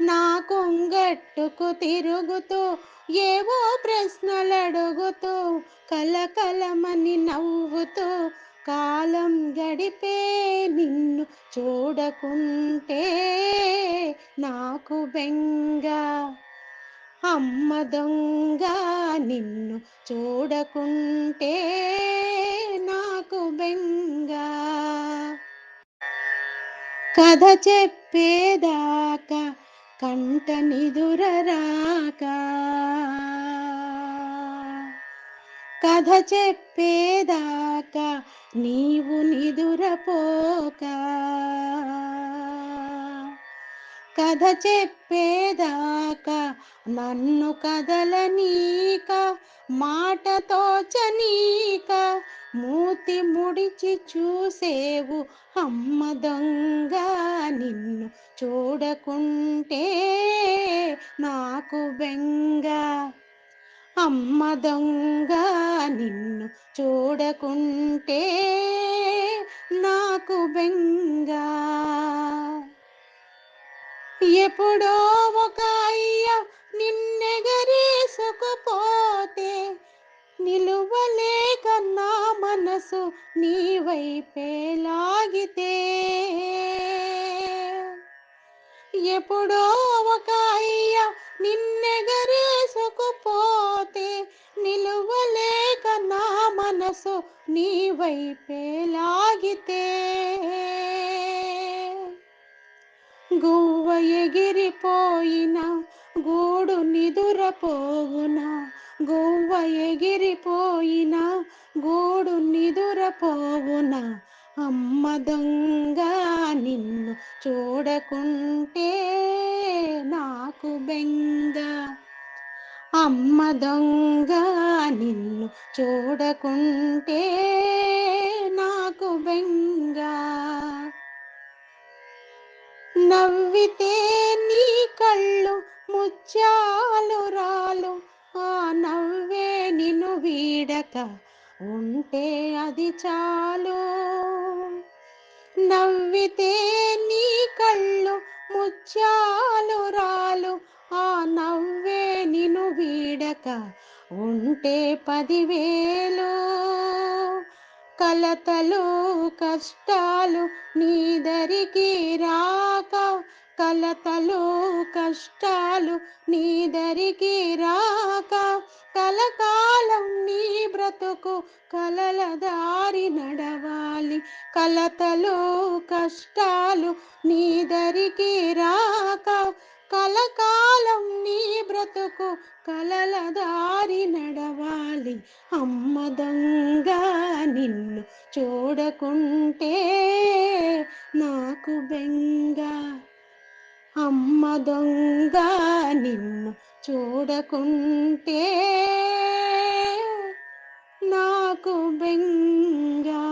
నా కొంగట్టుకు తిరుగుతూ ఏవో ప్రశ్నలు అడుగుతూ కలకలమని నవ్వుతూ కాలం గడిపే నిన్ను చూడకుంటే నాకు బెంగ. అమ్మ దొంగ నిన్ను చూడకుంటే నాకు బెంగ. కథ చెప్పేదాకా కంట నిదురరాక కథ చెప్పేదాకా నీవు నిదురపోక. కథ చెప్పేదాకా నన్ను కదలనీక మాటతో చనీక మూతి ముడిచి చూసేవు అమ్మ దొంగ నిన్ను చూడకుంటే నాకు బెంగ. అమ్మ దొంగ నిన్ను చూడకుంటే నాకు బెంగ. ఎప్పుడో ఒక అయ్య వైపే లాగితే ఎప్పుడో ఒక అయ్య నిన్నెగరేసుకుపోతే నిలువలేక నా మనసు నీ వైపే లాగితే గువ్వ ఎగిరిపోయిన గూడు నిదురపోవున? గువ్వ ఎగిరిపోయిన గూడు నిదురపోవున అమ్మ దొంగ నిన్ను చూడకుంటే నాకు బెంగ. అమ్మ దొంగ నిన్ను చూడకుంటే నాకు బెంగ. నవ్వితే నీ కళ్ళు ముత్యాలు రాలు. ఆ నవ్వే నిన్ను వీడక ఉంటే అది చాలు. నవ్వితే నీ కళ్ళు ముత్యాలు రాలు. ఆ నవ్వే నిన్ను వీడక ఉంటే పదివేలు. కలతలు కష్టాలు నీ దరికి రాక. కలతలు కష్టాలు నీ దరికి రాక. కలకాలం నీ బ్రతుకు కలల దారి నడవాలి. కలతలు కష్టాలు నీ దరికి రాక. కలకాలం నీ బ్రతుకు కలల దారి నడవాలి. అమ్మ దొంగ నిన్ను చూడకుంటే నాకు బెంగ. అమ్మ దొంగ నిన్ను చూడకుంటే నాకు బెంగ.